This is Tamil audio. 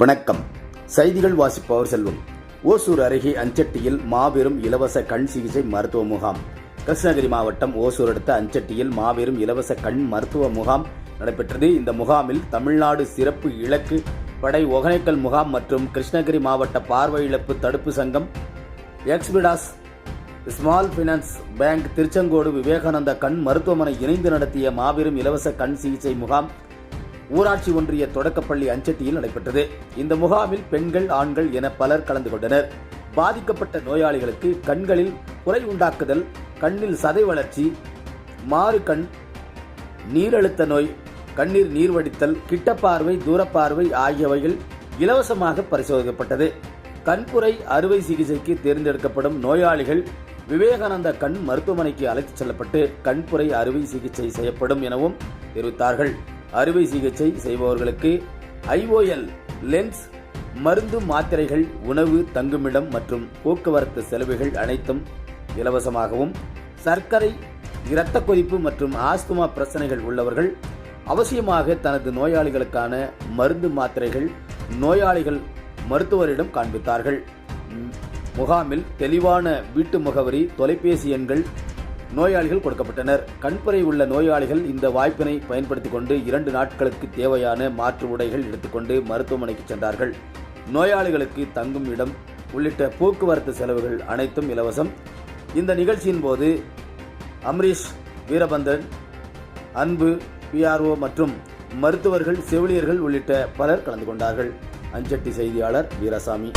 வணக்கம். செய்திகள் வாசிப்பவர் செல்வம். ஓசூர் அருகே அஞ்சட்டியில் மாபெரும் இலவச கண் சிகிச்சை மருத்துவ முகாம். கிருஷ்ணகிரி மாவட்டம் ஓசூர் அடுத்த அஞ்சட்டியில் மாபெரும் இலவச கண் மருத்துவ முகாம் நடைபெற்றது. இந்த முகாமில் தமிழ்நாடு சிறப்பு இலக்கு படை ஒகனைக்கல் முகாம் மற்றும் கிருஷ்ணகிரி மாவட்ட பார்வை இழப்பு தடுப்பு சங்கம் Equitas small finance bank Tiruchengode Vivekananda கண் மருத்துவமனை இணைந்து நடத்திய மாபெரும் இலவச கண் சிகிச்சை முகாம் ஊராட்சி ஒன்றிய தொடக்கப்பள்ளி அஞ்சட்டியில் நடைபெற்றது. இந்த முகாமில் பெண்கள் ஆண்கள் என பலர் கலந்து கொண்டனர். பாதிக்கப்பட்ட நோயாளிகளுக்கு கண்களில் குறை உண்டாக்குதல் கண்ணில் சதை வளர்ச்சி மாறு கண் நீரழுத்த நோய் கண்ணீர் நீர் வடித்தல் கிட்டப்பார்வை தூரப்பார்வை ஆகியவைகள் இலவசமாக பரிசோதிக்கப்பட்டது. கண்புரை அறுவை சிகிச்சைக்கு தேர்ந்தெடுக்கப்படும் நோயாளிகள் விவேகானந்த கண் மருத்துவமனைக்கு அழைத்துச் செல்லப்பட்டு கண்புரை அறுவை சிகிச்சை செய்யப்படும் எனவும் தெரிவித்தார்கள். அறுவை சிகிச்சை செய்பவர்களுக்கு ஐஓஎல் லென்ஸ் மருந்து மாத்திரைகள் உணவு தங்குமிடம் மற்றும் போக்குவரத்து செலவுகள் அனைத்தும் இலவசமாகவும் சர்க்கரை இரத்த கொதிப்பு மற்றும் ஆஸ்துமா பிரச்சனைகள் உள்ளவர்கள் அவசியமாக தனது நோயாளிகளுக்கான மருந்து மாத்திரைகள் நோயாளிகள் மருத்துவரிடம் காண்பித்தார்கள். முகாமில் தெளிவான வீட்டு முகவரி தொலைபேசி எண்கள் நோயாளிகள் கொடுக்கப்பட்டனர். கண்புரை உள்ள நோயாளிகள் இந்த வாய்ப்பினை பயன்படுத்திக் கொண்டு இரண்டு நாட்களுக்கு தேவையான மாற்று உடைகள் எடுத்துக்கொண்டு மருத்துவமனைக்கு சென்றார்கள். நோயாளிகளுக்கு தங்கும் இடம் உள்ளிட்ட போக்குவரத்து செலவுகள் அனைத்தும் இலவசம். இந்த நிகழ்ச்சியின் போது அம்ரீஷ் வீரபந்தன் அன்பு பிஆர்ஓ மற்றும் மருத்துவர்கள் செவிலியர்கள் உள்ளிட்ட பலர் கலந்து கொண்டார்கள். அஞ்சட்டி செய்தியாளர் வீரசாமி.